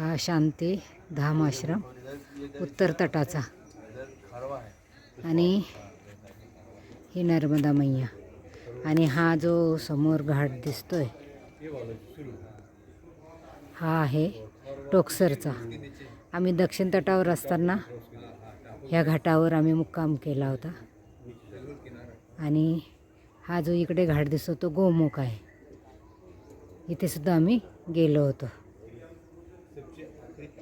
हा शांती धाम आश्रम उत्तर तटाचा. आणि ही नर्मदा मैया. आणि हा जो समोर घाट दिसतोय हा आहे टोकसरचा. आम्ही दक्षिण तटावर असताना ह्या घाटावर आम्ही मुक्काम केला होता. आणि हा जो इकडे घाट दिसतो तो गोमुख आहे. इथे सुद्धा आम्ही गेलो होतो.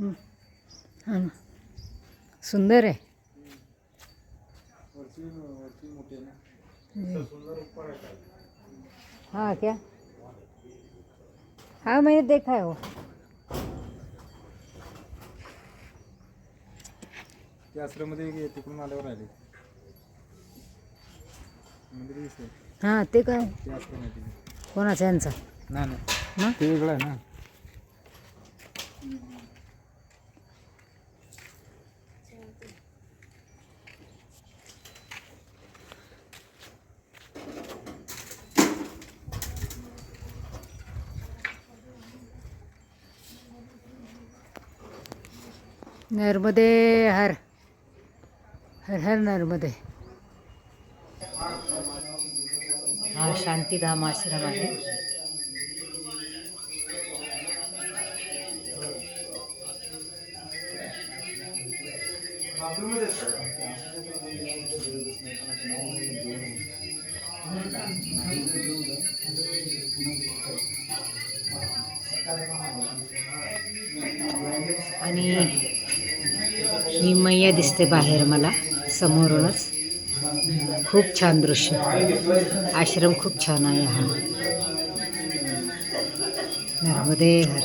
हं. ना. सुंदर आहे. हाँ क्या? हाँ मैंने देखा है वो. आश्रममध्ये तिकडून आल्यावर आले. हां ते काय? कोणाचा यांचा? ना ना ना ते वेगळं आहे ना नर्मदे हर हर हर नर्मदे हा शांतीधाम आश्रम आहे आणि ही मैया दिसते बाहेर मला समोरूनच. खूप छान दृश्य. आश्रम खूप छान आहे हा. नर्मदे हर.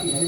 हे